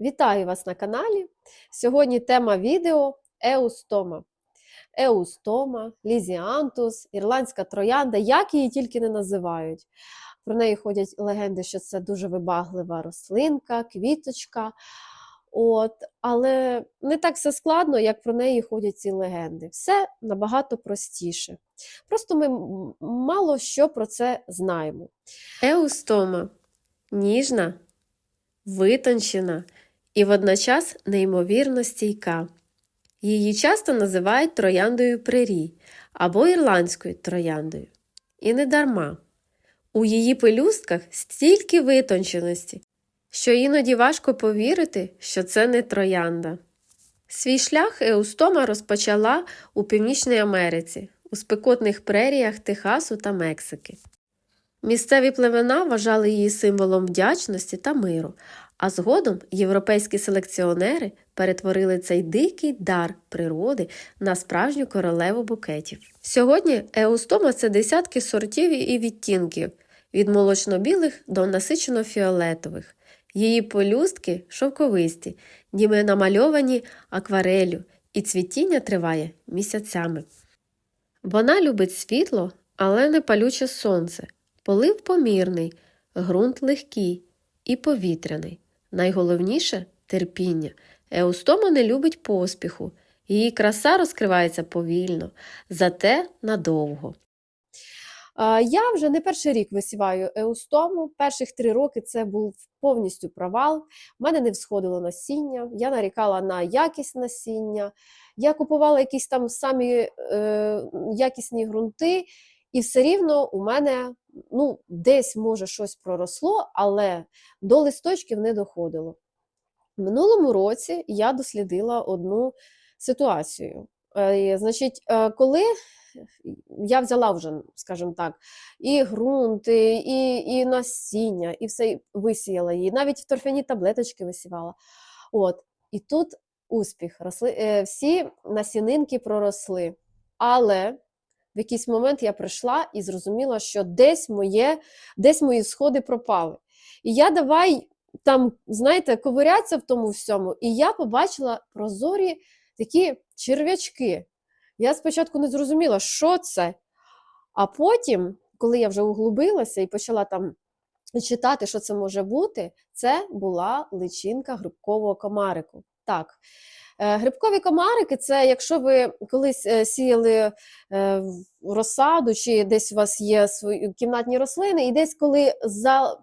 Вітаю вас на каналі. Сьогодні тема відео еустома. Еустома, лізіантус, ірландська троянда, як її тільки не називають. Про неї ходять легенди, що це дуже вибаглива рослинка, квіточка. От, але не так все складно, як про неї ходять ці легенди. Все набагато простіше. Просто ми мало що про це знаємо. Еустома ніжна, витончена і водночас неймовірно стійка. Її часто називають трояндою прерій або ірландською трояндою. І не дарма. У її пелюстках стільки витонченості, що іноді важко повірити, що це не троянда. Свій шлях Еустома розпочала у Північній Америці, у спекотних преріях Техасу та Мексики. Місцеві племена вважали її символом вдячності та миру, а згодом європейські селекціонери перетворили цей дикий дар природи на справжню королеву букетів. Сьогодні еустома це десятки сортів і відтінків від молочно-білих до насичено-фіолетових. Її пелюстки шовковисті, ніби намальовані акварелю, і цвітіння триває місяцями. Вона любить світло, але не палюче сонце, полив помірний, ґрунт легкий і повітряний. Найголовніше терпіння. Еустома не любить поспіху, її краса розкривається повільно, зате надовго. Я вже не перший рік висіваю еустому. Перших три роки це був повністю провал. У мене не всходило насіння, я нарікала на якість насіння. Я купувала якісь там самі е, якісні ґрунти, і все рівно у мене ну, десь може щось проросло, але до листочків не доходило. В минулому році я дослідила одну ситуацію. Е, Значить, е, коли я взяла вже, скажімо так, і ґрунти, і, і насіння, і все висіяла її, навіть в торфяні таблеточки висівала. От, і тут успіх. Росли, е, всі насінинки проросли. Але в якийсь момент я прийшла і зрозуміла, що десь моє, десь мої сходи пропали. І я давай там, знаєте, ковирятися в тому всьому, і я побачила прозорі такі черв'ячки. Я спочатку не зрозуміла, що це. А потім, коли я вже углубилася і почала там читати, що це може бути, це була личинка грибкового комарику. Так. Е, Грибкові комарики це якщо ви колись е, сіяли е, розсаду, чи десь у вас є свої кімнатні рослини, і десь коли за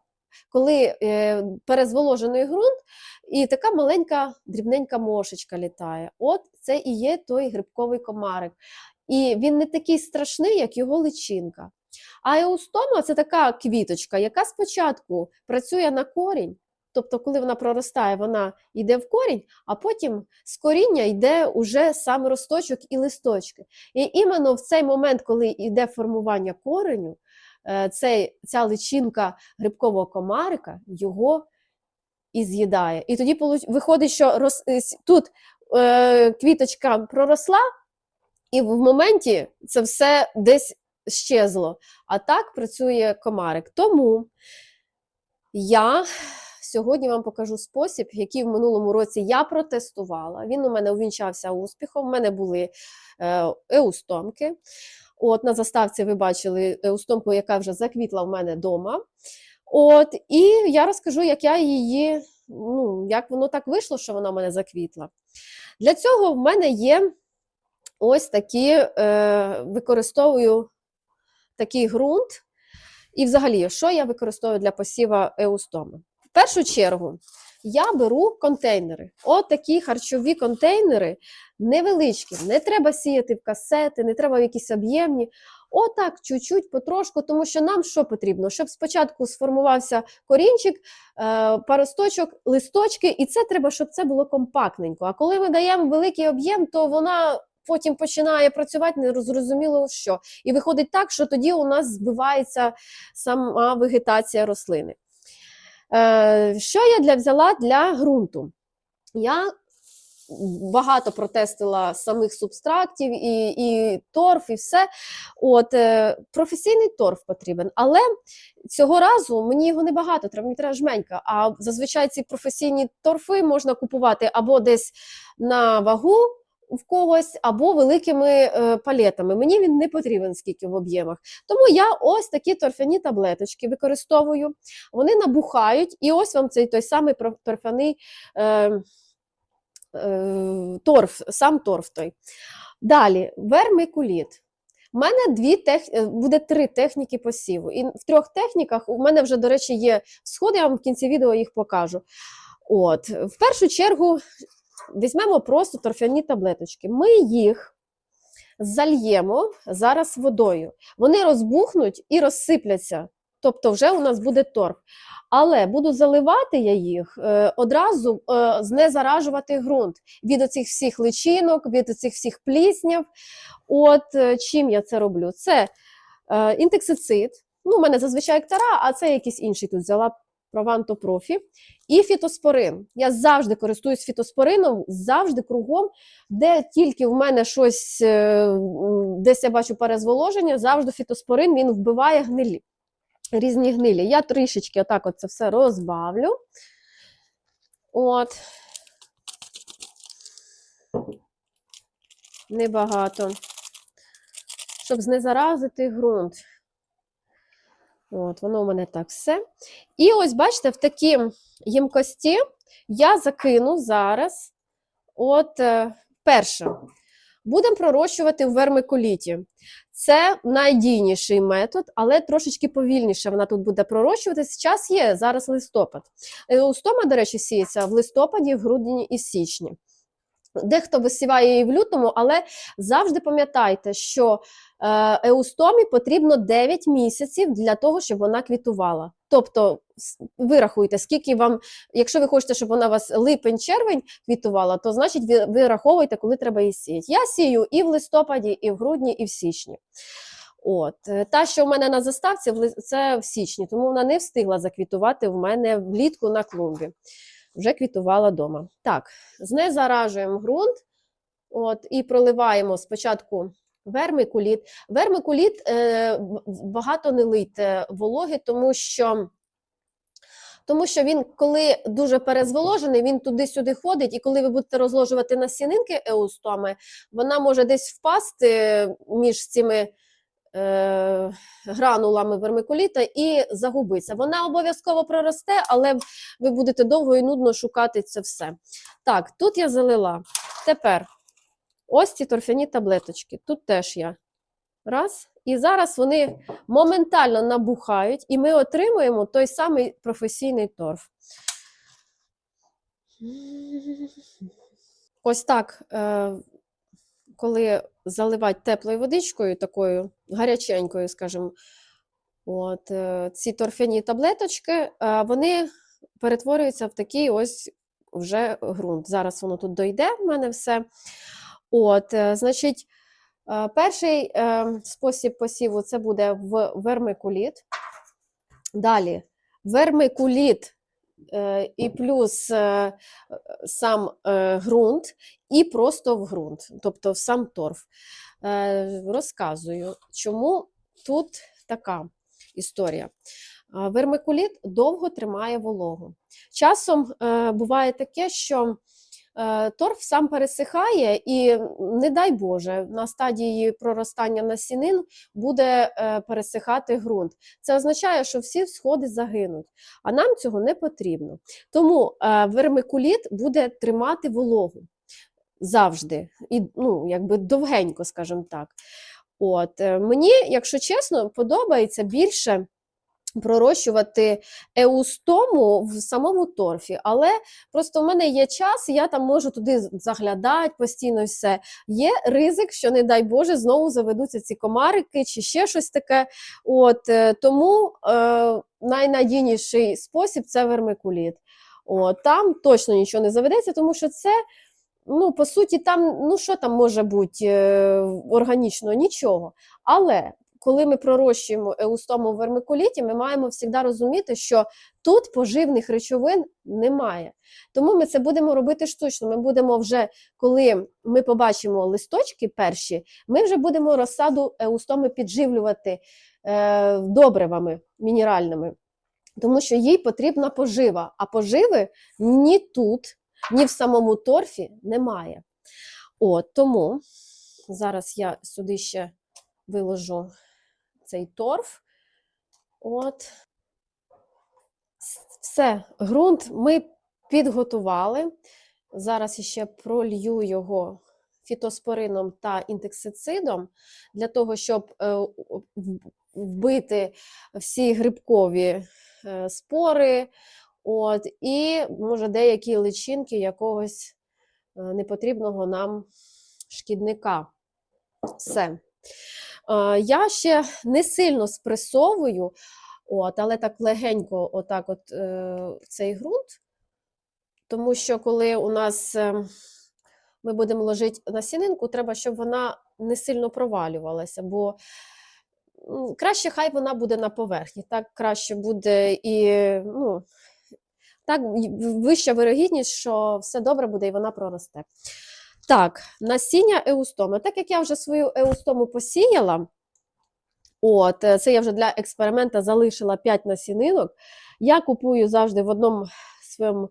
коли перезволожений ґрунт, і така маленька дрібненька мошечка літає. От це і є той грибковий комарик. І він не такий страшний, як його личинка. А еустома це така квіточка, яка спочатку працює на корінь, тобто, коли вона проростає, вона йде в корінь, а потім з коріння йде уже сам росточок і листочки. І іменно в цей момент, коли йде формування кореню, е, цей, ця личинка грибкового комарика його і з'їдає. І тоді виходить, що рос, е, тут е, квіточка проросла, і в моменті це все десь щезло. А так працює комарик. Тому я сьогодні вам покажу спосіб, який в минулому році я протестувала. Він у мене увінчався успіхом. У мене були е, еустомки. От на заставці ви бачили еустомку, яка вже заквітла в мене вдома. От, і я розкажу, як я її, ну, як воно так вийшло, що вона в мене заквітла. Для цього в мене є ось такі, е, використовую такий ґрунт. І взагалі, що я використовую для посіва еустоми? В першу чергу я беру контейнери. От такі харчові контейнери невеличкі. Не треба сіяти в касети, не треба в якісь об'ємні. Отак, чуть-чуть, потрошку, тому що нам що потрібно? Щоб спочатку сформувався корінчик, е, паросточок, листочки, і це треба, щоб це було компактненько. А коли ми даємо великий об'єм, то вона потім починає працювати незрозуміло що. І виходить так, що тоді у нас збивається сама вегетація рослини. Е, Що я для взяла для ґрунту? Я багато протестила самих субстрактів, і, і торф, і все. От, е, професійний торф потрібен. Але цього разу мені його небагато, треба мені треба жменька. А зазвичай ці професійні торфи можна купувати або десь на вагу в когось, або великими е, палетами. Мені він не потрібен скільки в об'ємах. Тому я ось такі торфяні таблеточки використовую. Вони набухають, і ось вам цей той самий торфяний е, е, торф, сам торф той. Далі, вермикуліт. У мене дві тех... е, буде три техніки посіву. І в трьох техніках у мене вже, до речі, є сходи, я вам в кінці відео їх покажу. От, в першу чергу візьмемо просто торфяні таблеточки. Ми їх зальємо зараз водою. Вони розбухнуть і розсипляться. Тобто, вже у нас буде торф. Але буду заливати я їх е, одразу е, знезаражувати ґрунт від оцих всіх личинок, від оцих всіх плісняв. От е, чим я це роблю? Це е, інтексицид. Ну, у мене зазвичай ектара, а це якийсь інший тут взяла Прованто. І фітоспорин. Я завжди користуюсь фітоспорином, завжди кругом, де тільки в мене щось, е, десь я бачу перезволоження, завжди фітоспорин він вбиває гнилі. Різні гнилі. Я трішечки отак от це все розбавлю. От. Небагато. Щоб знезаразити ґрунт. От, воно у мене так все. І ось, бачите, в такі ємкості я закину зараз. От, е, перше, будемо пророщувати в вермикуліті. Це найдійніший метод, але трошечки повільніше вона тут буде пророщуватись. Час є, зараз листопад. Еустома, до речі, сіється в листопаді, в грудні і січні. Дехто висіває її в лютому, але завжди пам'ятайте, що е, еустомі потрібно 9 місяців для того, щоб вона квітувала. Тобто, с- ви рахуйте, скільки вам, якщо ви хочете, щоб вона вас липень-червень квітувала, то значить ви, ви раховуєте, коли треба її сіяти. Я сію і в листопаді, і в грудні, і в січні. От е, та, що в мене на заставці, це в січні, тому вона не встигла заквітувати в мене влітку на клумбі. Вже квітувала вдома. Так, знезаражуємо ґрунт от, і проливаємо спочатку вермикуліт. Вермикуліт е, багато не лийте вологи, тому що. Тому що він, коли дуже перезволожений, він туди-сюди ходить, і коли ви будете розложувати насінинки еустоми, вона може десь впасти між цими е, гранулами вермикуліта і загубиться. Вона обов'язково проросте, але ви будете довго і нудно шукати це все. Так, тут я залила. Тепер ось ці торфяні таблеточки. Тут теж я. Раз. І зараз вони моментально набухають, і ми отримуємо той самий професійний торф. Ось так, е, коли заливати теплою водичкою, такою гаряченькою, скажімо, от, е, ці торфяні таблеточки, е, вони перетворюються в такий ось вже ґрунт. Зараз воно тут дойде в мене все. От, е, значить, перший спосіб посіву це буде в вермикуліт. Далі вермикуліт і плюс е, сам е, ґрунт, і просто в ґрунт, тобто в сам торф. Е, Розказую, чому тут така історія. Вермикуліт довго тримає вологу. Часом е, буває таке, що е, торф сам пересихає, і, не дай Боже, на стадії проростання насінин буде е, пересихати ґрунт. Це означає, що всі сходи загинуть, а нам цього не потрібно. Тому е, вермикуліт буде тримати вологу завжди, і ну, якби довгенько, скажімо так. От, е, мені, якщо чесно, подобається більше пророщувати еустому в самому торфі, але просто в мене є час, я там можу туди заглядати постійно все. Є ризик, що, не дай Боже, знову заведуться ці комарики чи ще щось таке. От, е, тому е, найнадійніший спосіб це вермикуліт. От, там точно нічого не заведеться, тому що це. Ну, по суті, там, ну що там може бути е, органічно? Нічого. Але коли ми пророщуємо еустому в вермикуліті, ми маємо завжди розуміти, що тут поживних речовин немає. Тому ми це будемо робити штучно. Ми будемо вже, коли ми побачимо листочки перші, ми вже будемо розсаду еустоми підживлювати е, добривами мінеральними, тому що їй потрібна пожива, а поживи ні тут, ні в самому торфі немає. От, тому зараз я сюди ще виложу цей торф. От. Все, ґрунт ми підготували. Зараз ще пролью його фітоспорином та інтексицидом для того, щоб е, вбити всі грибкові е, спори, от, і може деякі личинки якогось е, непотрібного нам шкідника. Все. Е, Я ще не сильно спресовую, от, але так легенько, отак, от е, цей ґрунт. Тому що коли у нас е, ми будемо ложити насінинку, треба, щоб вона не сильно провалювалася, бо краще хай вона буде на поверхні. Так краще буде і ну, так вища вирогідність, що все добре буде і вона проросте. Так, насіння еустоми. Так як я вже свою еустому посіяла, от, е, це я вже для експеримента залишила 5 насінинок. Я купую завжди в одному своєму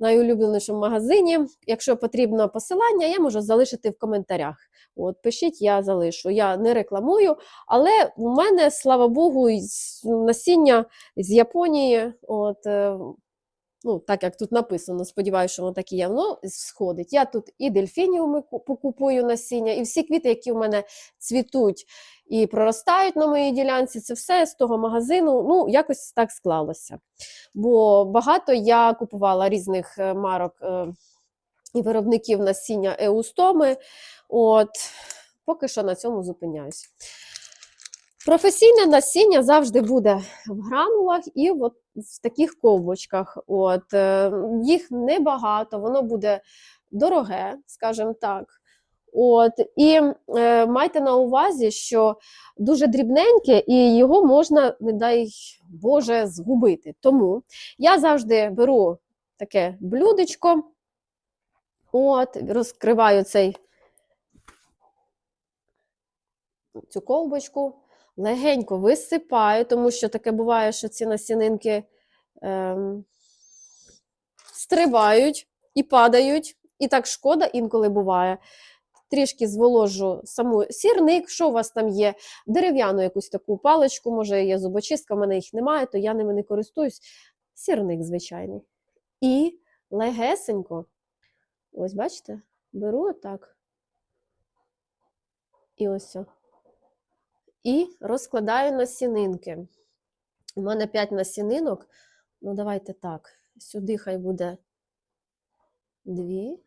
найулюбленішому магазині. Якщо потрібно посилання, я можу залишити в коментарях. От, пишіть, я залишу. Я не рекламую, але у мене, слава Богу, насіння з Японії. От, е, ну, так як тут написано, сподіваюся, що воно так і є, воно сходить. Я тут і дельфініуми ку- покупую насіння, і всі квіти, які в мене цвітуть і проростають на моїй ділянці, це все з того магазину. Ну, якось так склалося. Бо багато я купувала різних е, марок е, і виробників насіння еустоми. От, поки що на цьому зупиняюсь. Професійне насіння завжди буде в гранулах і от в таких ковбочках. От, е, їх небагато, воно буде дороге, скажімо так. От, і е, майте на увазі, що дуже дрібненьке, і його можна, не дай Боже, згубити. Тому я завжди беру таке блюдечко, от, розкриваю цей, цю ковбочку, легенько висипаю, тому що таке буває, що ці насінинки ем, стрибають і падають, і так шкода інколи буває. Трішки зволожу саму сірник, що у вас там є, дерев'яну якусь таку паличку, може є зубочистка, в мене їх немає, то я ними не користуюсь. Сірник звичайний. І легесенько, ось бачите, беру отак. І ось. І розкладаю насінинки. У мене 5 насінинок. Ну, давайте так. Сюди хай буде дві.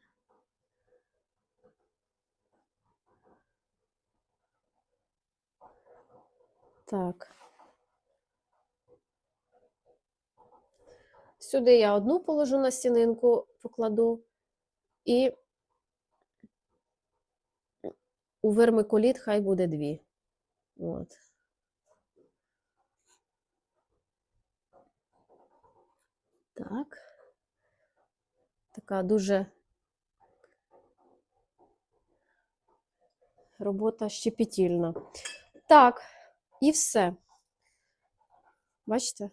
Так. Сюди я одну положу на стінинку, покладу, і у вермикуліт хай буде дві. От. Так. Така дуже робота щепетільна. Так, і все. Бачите?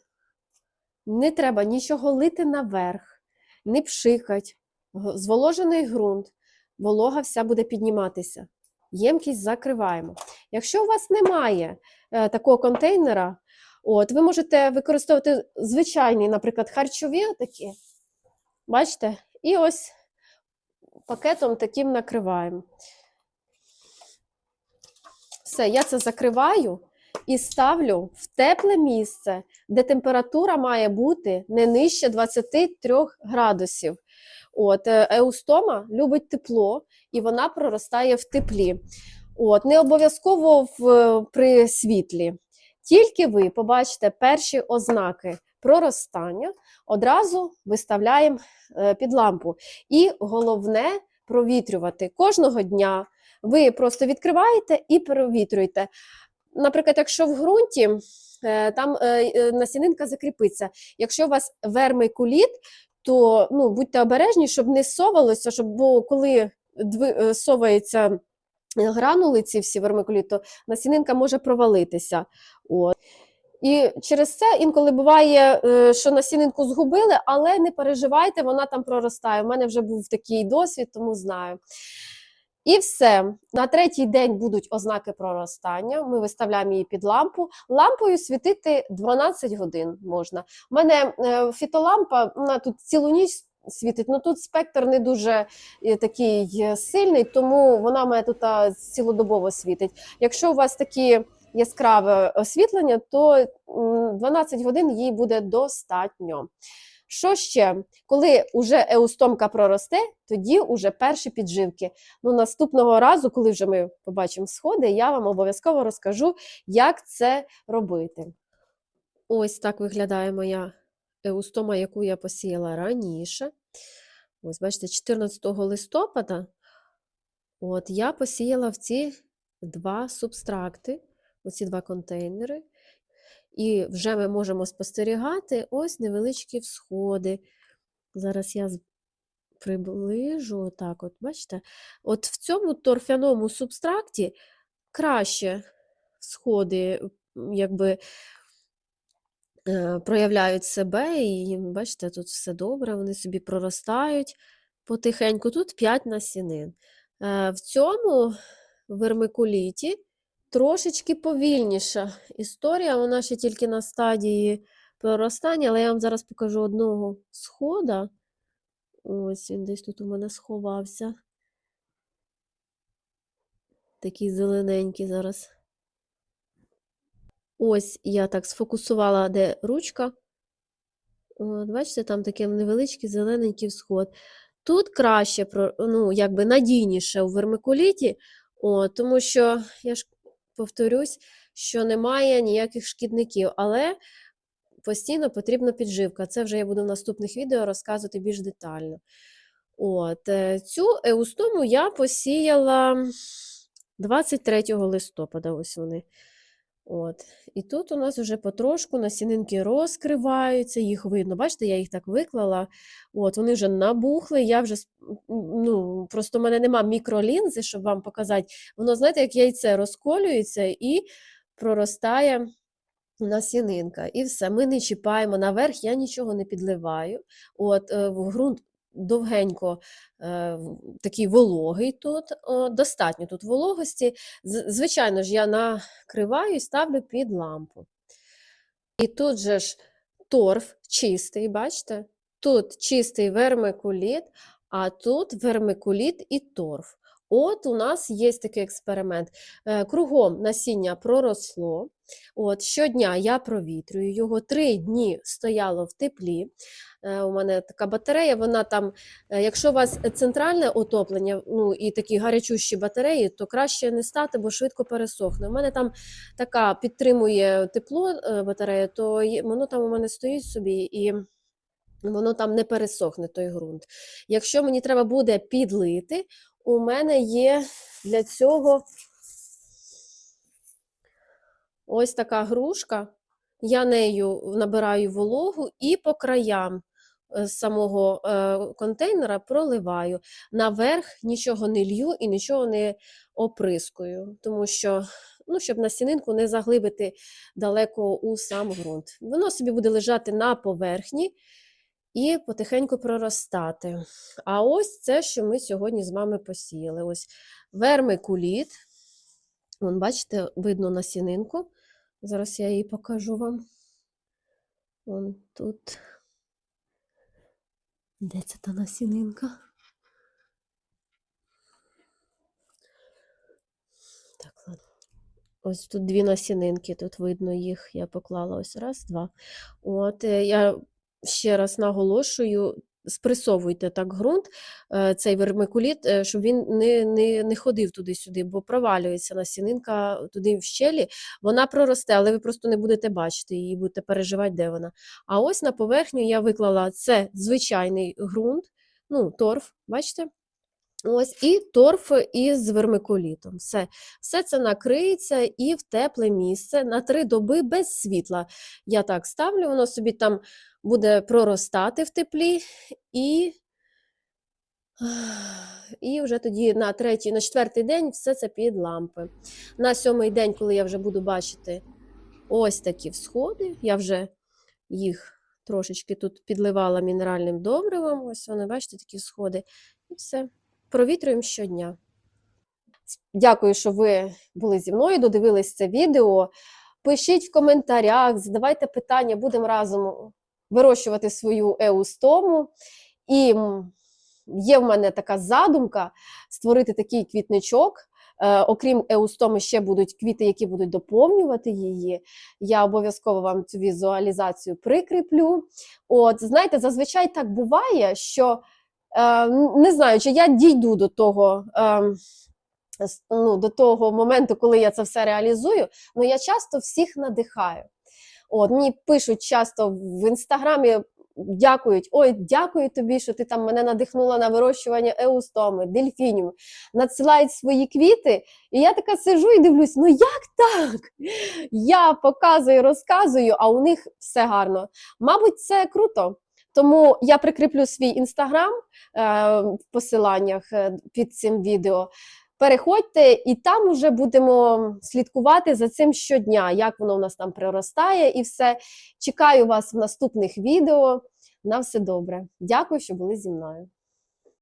Не треба нічого лити наверх, не пшикать. Зволожений ґрунт, волога вся буде підніматися. Ємкість закриваємо. Якщо у вас немає е, такого контейнера, от, ви можете використовувати звичайні, наприклад, харчові такі. Бачите? І ось пакетом таким накриваємо. Все, я це закриваю і ставлю в тепле місце, де температура має бути не нижче 23 градусів. От, е, еустома любить тепло, і вона проростає в теплі. От, не обов'язково е, при світлі. Тільки ви побачите перші ознаки проростання, одразу виставляємо е, під лампу. І головне провітрювати кожного дня. Ви просто відкриваєте і провітрюєте. наприклад, якщо в ґрунті, там насінинка закріпиться. Якщо у вас вермикуліт, то ну, будьте обережні, щоб не совалося, щоб, бо коли дви- е, совається гранули ці всі вермикулі, то насінинка може провалитися. От. І через це інколи буває, е, що насінинку згубили, але не переживайте, вона там проростає. У мене вже був такий досвід, тому знаю. І все. На третій день будуть ознаки проростання. Ми виставляємо її під лампу. Лампою світити 12 годин можна. У мене е, фітолампа, вона тут цілу ніч світить, але тут спектр не дуже е, такий е, сильний, тому вона мене тут цілодобово світить. Якщо у вас такі яскраве освітлення, то м, 12 годин їй буде достатньо. Що ще? Коли вже еустомка проросте, тоді вже перші підживки. Ну, наступного разу, коли вже ми побачимо сходи, я вам обов'язково розкажу, як це робити. Ось так виглядає моя еустома, яку я посіяла раніше. Ось, бачите, 14 листопада от, я посіяла в ці два субстракти, оці два контейнери. І вже ми можемо спостерігати ось невеличкі всходи. Зараз я приближу, отак, от, бачите? От в цьому торфяному субстракті краще всходи, якби е, проявляють себе, і бачите, тут все добре, вони собі проростають потихеньку. Тут 5 насінин. Е, В цьому вермикуліті трошечки повільніша історія, вона ще тільки на стадії проростання, але я вам зараз покажу одного схода. Ось він десь тут у мене сховався. Такий зелененький зараз. Ось я так сфокусувала, де ручка. От, бачите, там такий невеличкий зелененький всход. Тут краще, ну, якби надійніше у вермикуліті, о, тому що, я ж повторюсь, що немає ніяких шкідників, але постійно потрібна підживка. Це вже я буду в наступних відео розказувати більш детально. От, е, цю еустому я посіяла 23 листопада, ось вони. От. І тут у нас вже потрошку насінинки розкриваються, їх видно. Бачите, я їх так виклала. От, вони вже набухли. Я вже ну, просто в мене нема мікролінзи, щоб вам показати. Воно, знаєте, як яйце розколюється і проростає насінинка. І все, ми не чіпаємо. Наверх я нічого не підливаю. От, е, в ґрунт довгенько е, такий вологий тут, о, достатньо тут вологості. З- Звичайно ж, я накриваю і ставлю під лампу. І тут же ж торф чистий, бачите? Тут чистий вермикуліт, а тут вермикуліт і торф. От у нас є такий експеримент. Е, Кругом насіння проросло. От, щодня я провітрюю його. Три дні стояло в теплі. Е, У мене така батарея, вона там, е, якщо у вас центральне отоплення, ну і такі гарячущі батареї, то краще не стати, бо швидко пересохне. У мене там така підтримує тепло е, батарея, то воно там у мене стоїть собі і воно там не пересохне той ґрунт. Якщо мені треба буде підлити, у мене є для цього ось така грушка. Я нею набираю вологу і по краям е, самого е, контейнера проливаю. Наверх нічого не лью і нічого не оприскую, тому що, ну, щоб насінинку не заглибити далеко у сам ґрунт. Воно собі буде лежати на поверхні і потихеньку проростати. А ось це, що ми сьогодні з вами посіяли. Ось вермикуліт. Вон, бачите, видно насінинку. Зараз я її покажу вам. Вон тут. Де це та насінинка? Так, ладно. Ось тут дві насінинки, тут видно їх, я поклала ось раз, два. От, е, я ще раз наголошую, спресовуйте так ґрунт, е, цей вермикуліт, е, щоб він не, не, не ходив туди-сюди, бо провалюється насінинка туди в щелі, вона проросте, але ви просто не будете бачити її, будете переживати, де вона. А ось на поверхню я виклала це звичайний ґрунт, ну, торф, бачите? Ось і торф із вермикулітом. Все. Все це накриється і в тепле місце на три доби без світла. Я так ставлю, воно собі там буде проростати в теплі, і, і вже тоді на третій, на четвертий день все це під лампи. На сьомий день, коли я вже буду бачити ось такі всходи, я вже їх трошечки тут підливала мінеральним добривом. Ось вони, бачите, такі сходи. І все. Провітрюємо щодня. Дякую, що ви були зі мною, додивились це відео. Пишіть в коментарях, задавайте питання, будемо разом вирощувати свою еустому. І є в мене така задумка створити такий квітничок. Е, окрім еустоми, ще будуть квіти, які будуть доповнювати її. Я обов'язково вам цю візуалізацію прикріплю. От, знаєте, зазвичай так буває, що не знаю, чи я дійду до того. Е, ну, до того моменту, коли я це все реалізую, ну я часто всіх надихаю. От, мені пишуть часто в інстаграмі, дякують, ой, дякую тобі, що ти там мене надихнула на вирощування еустоми, дельфінів, надсилають свої квіти. І я така сижу і дивлюсь, ну як так? Я показую, розказую, а у них все гарно. Мабуть, це круто. Тому я прикріплю свій інстаграм е, в посиланнях е, під цим відео. Переходьте, і там вже будемо слідкувати за цим щодня, як воно у нас там приростає і все. Чекаю вас в наступних відео. На все добре. Дякую, що були зі мною.